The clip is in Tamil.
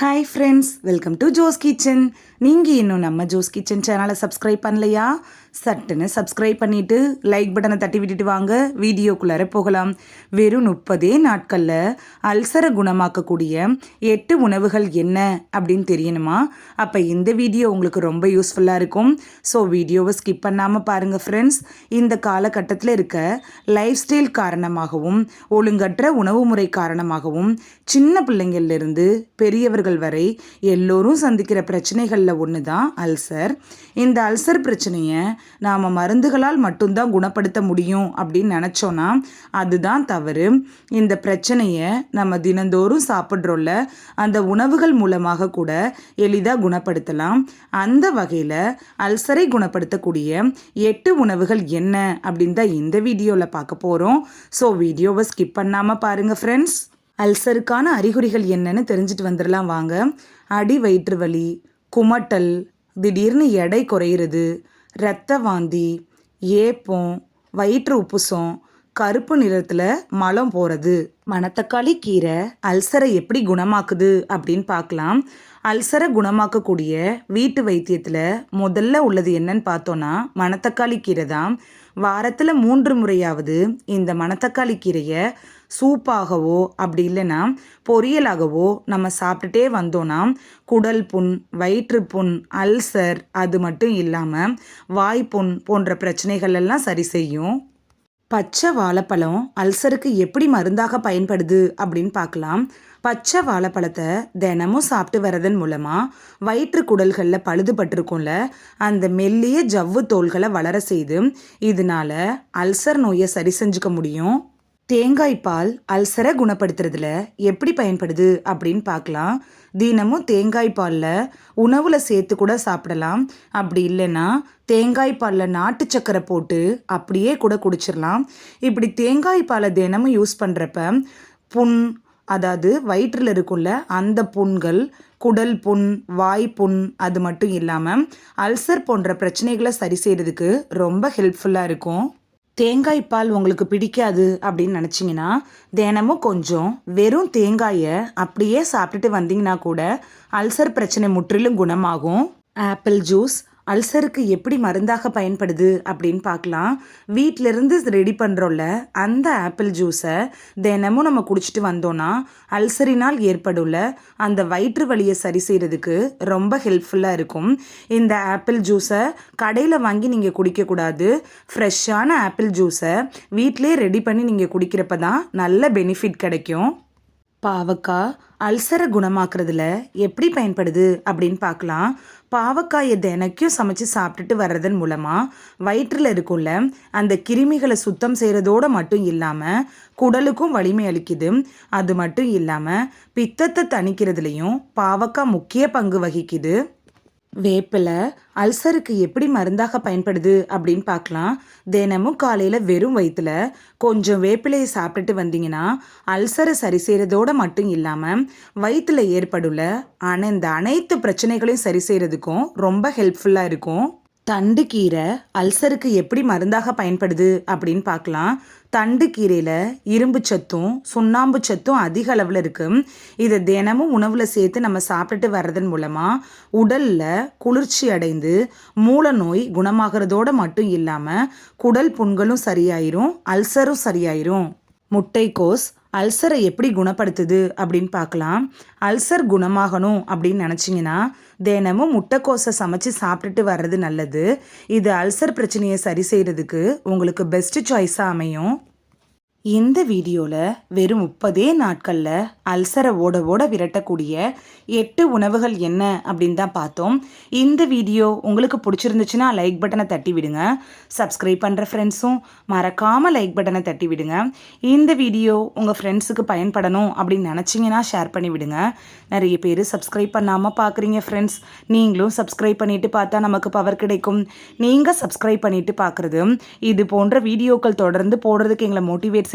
Hi friends welcome to Jo's kitchen நீங்கள் இன்னும் நம்ம ஜோஸ் கிச்சன் சேனலை சப்ஸ்கிரைப் பண்ணலையா? சட்டுன்னு சப்ஸ்கிரைப் பண்ணிவிட்டு லைக் பட்டனை தட்டி விட்டுட்டு வாங்க. வீடியோக்குள்ளார போகலாம். வெறும் முப்பதே நாட்களில் அல்சரை குணமாக்கக்கூடிய எட்டு உணவுகள் என்ன அப்படின்னு தெரியணுமா? அப்போ இந்த வீடியோ உங்களுக்கு ரொம்ப யூஸ்ஃபுல்லாக இருக்கும். ஸோ வீடியோவை ஸ்கிப் பண்ணாமல் பாருங்கள் ஃப்ரெண்ட்ஸ் இந்த காலகட்டத்தில் இருக்க லைஃப் ஸ்டைல் காரணமாகவும் ஒழுங்கற்ற உணவு முறை காரணமாகவும் சின்ன பிள்ளைங்கள்லேருந்து பெரியவர்கள் வரை எல்லோரும் சந்திக்கிற பிரச்சனைகளில் ஒன்று தான் அல்சர். இந்த அல்சர் பிரச்சனையை நாம் மருந்துகளால் மட்டும்தான் குணப்படுத்த முடியும் அப்படின்னு நினச்சோன்னா அதுதான் தவறு. இந்த பிரச்சனையை நம்ம தினந்தோறும் சாப்பிட்றோம்ல அந்த உணவுகள் மூலமாக கூட எளிதாக குணப்படுத்தலாம். அந்த வகையில் அல்சரை குணப்படுத்தக்கூடிய எட்டு உணவுகள் என்ன அப்படின்னு தான் இந்த வீடியோவில் பார்க்க போகிறோம் ஸோ வீடியோவை ஸ்கிப் பண்ணாமல் பாருங்கள் ஃப்ரெண்ட்ஸ் அல்சருக்கான அறிகுறிகள் என்னன்னு தெரிஞ்சுட்டு வந்துடலாம் வாங்க. அடி வயிற்று வலி குமட்டல் திடீர்னு எடை குறையிறது இரத்த வாந்தி ஏப்பம் வயிற்று உப்புசம் கருப்பு நிறத்தில் மலம் போகிறது மணத்தக்காளி கீரை அல்சரை எப்படி குணமாக்குது அப்படின்னு பார்க்கலாம். அல்சரை குணமாக்கக்கூடிய வீட்டு வைத்தியத்தில் முதல்ல உள்ளது என்னன்னு பார்த்தோன்னா மணத்தக்காளி கீரை தான். வாரத்தில் மூன்று முறையாவது இந்த மணத்தக்காளி கீரையை சூப்பாகவோ அப்படி இல்லைன்னா பொரியலாகவோ நம்ம சாப்பிட்டுட்டே வந்தோன்னா குடல் புண் வயிற்று புண் அல்சர் அது மட்டும் இல்லாமல் வாய்ப்புண் போன்ற பிரச்சனைகள் எல்லாம் சரி செய்யும். பச்சை வாழைப்பழம் அல்சருக்கு எப்படி மருந்தாக பயன்படுது அப்படின்னு பார்க்கலாம். பச்சை வாழைப்பழத்தை தினமும் சாப்பிட்டு வரதன் மூலமாக வயிற்று குடல்களில் பழுதுபட்டிருக்கும்ல அந்த மெல்லிய ஜவ்வு தோள்களை வளர செய்து இதனால அல்சர் நோயை சரி செஞ்சுக்க முடியும். தேங்காய் பால் அல்சரை குணப்படுத்துறதுல எப்படி பயன்படுது அப்படின்னு பார்க்கலாம். தினமும் தேங்காய் பாலில் உணவில் சேர்த்து கூட சாப்பிடலாம். அப்படி இல்லைன்னா தேங்காய் பாலில் நாட்டு சக்கரை போட்டு அப்படியே கூட குடிச்சிடலாம் இப்படி தேங்காய் பாலை தினமும் யூஸ் பண்ணுறப்ப புண் அதாவது வயிற்றில் இருக்குள்ள அந்த புண்கள் குடல் புண் வாய் புண் அது மட்டும் இல்லாமல் அல்சர் போன்ற பிரச்சனைகளை சரி செய்கிறதுக்கு ரொம்ப ஹெல்ப்ஃபுல்லாக இருக்கும். தேங்காய் பால் உங்களுக்கு பிடிக்காது அப்படின்னு நினச்சிங்கன்னா தினமும் கொஞ்சம் வெறும் தேங்காயை அப்படியே சாப்பிட்டுட்டு வந்தீங்கன்னா கூட அல்சர் பிரச்சனை முற்றிலும் குணமாகும். ஆப்பிள் ஜூஸ் அல்சருக்கு எப்படி மருந்தாக பயன்படுது அப்படின்னு பார்க்கலாம். வீட்டிலேருந்து ரெடி பண்ணுறோம்ல அந்த ஆப்பிள் ஜூஸை தினமும் நம்ம குடிச்சிட்டு வந்தோன்னா அல்சரினால் ஏற்படுள்ள அந்த வயிற்று வலியை சரி செய்கிறதுக்கு ரொம்ப ஹெல்ப்ஃபுல்லாக இருக்கும். இந்த ஆப்பிள் ஜூஸை கடையில் வாங்கி நீங்கள் குடிக்கக்கூடாது. ஃப்ரெஷ்ஷான ஆப்பிள் ஜூஸை வீட்டிலே ரெடி பண்ணி நீங்கள் குடிக்கிறப்ப தான் நல்ல பெனிஃபிட் கிடைக்கும். பாவக்காய் அல்சரை குணமாக்குறதுல எப்படி பயன்படுது அப்படின்னு பார்க்கலாம். பாவக்காயை தினைக்கும் சமைச்சு சாப்பிட்டுட்டு வர்றதன் மூலமாக வயிற்றில் இருக்குள்ள அந்த கிருமிகளை சுத்தம் செய்கிறதோடு மட்டும் இல்லாமல் குடலுக்கும் வலிமை அளிக்குது. அது மட்டும் இல்லாமல் பித்தத்தை தணிக்கிறதுலையும் பாவக்காய் முக்கிய பங்கு வகிக்குது. வேப்பிலை அல்சருக்கு எப்படி மருந்தாக பயன்படுது அப்படின்னு பார்க்கலாம். தினமும் காலையில் வெறும் வயிற்றுல கொஞ்சம் வேப்பிலையை சாப்பிட்டுட்டு வந்தீங்கன்னா அல்சரை சரி செய்கிறதோடு மட்டும் இல்லாமல் வயிற்றில் ஏற்படுள்ள ஆனால் இந்த அனைத்து பிரச்சனைகளையும் சரி செய்கிறதுக்கும் ரொம்ப ஹெல்ப்ஃபுல்லாக இருக்கும். தண்டு கீரை அல்சருக்கு எப்படி மருந்தாக பயன்படுது அப்படின்னு பார்க்கலாம். தண்டு கீரையில் இரும்பு சத்தும் சுண்ணாம்பு சத்தும் அதிக அளவில் இருக்குது இதை தினமும் உணவில் சேர்த்து நம்ம சாப்பிட்டுட்டு வர்றதன் மூலமாக உடலில் குளிர்ச்சி அடைந்து மூல நோய் குணமாகிறதோடு மட்டும் இல்லாமல் குடல் புண்களும் சரியாயிரும் அல்சரும் சரியாயிரும். முட்டைக்கோஸ் அல்சரை எப்படி குணப்படுத்துது அப்படின்னு பார்க்கலாம். அல்சர் குணமாகணும் அப்படின்னு நினச்சிங்கன்னா தினமும் முட்டைக்கோசை சமைச்சு சாப்பிட்டுட்டு வர்றது நல்லது. இது அல்சர் பிரச்சனையை சரி செய்கிறதுக்கு உங்களுக்கு பெஸ்ட் சாய்ஸாக அமையும். இந்த வீடியோவில் வெறும் முப்பதே நாட்களில் அல்சரை ஓட ஓட விரட்டக்கூடிய எட்டு உணவுகள் என்ன அப்படின்னு தான் பார்த்தோம். இந்த வீடியோ உங்களுக்கு பிடிச்சிருந்துச்சுன்னா லைக் பட்டனை தட்டி விடுங்க. சப்ஸ்கிரைப் பண்ணுற ஃப்ரெண்ட்ஸும் மறக்காமல் லைக் பட்டனை தட்டி விடுங்க. இந்த வீடியோ உங்கள் ஃப்ரெண்ட்ஸுக்கு பயன்படணும் அப்படின்னு நினச்சிங்கன்னா ஷேர் பண்ணி விடுங்க. நிறைய பேர் சப்ஸ்கிரைப் பண்ணாமல் பார்க்குறீங்க ஃப்ரெண்ட்ஸ் நீங்களும் சப்ஸ்கிரைப் பண்ணிவிட்டு பார்த்தா நமக்கு பவர் கிடைக்கும். நீங்கள் சப்ஸ்கிரைப் பண்ணிவிட்டு பார்க்குறது இது போன்ற வீடியோக்கள் தொடர்ந்து போடுறதுக்கு எங்களை மோட்டிவேட்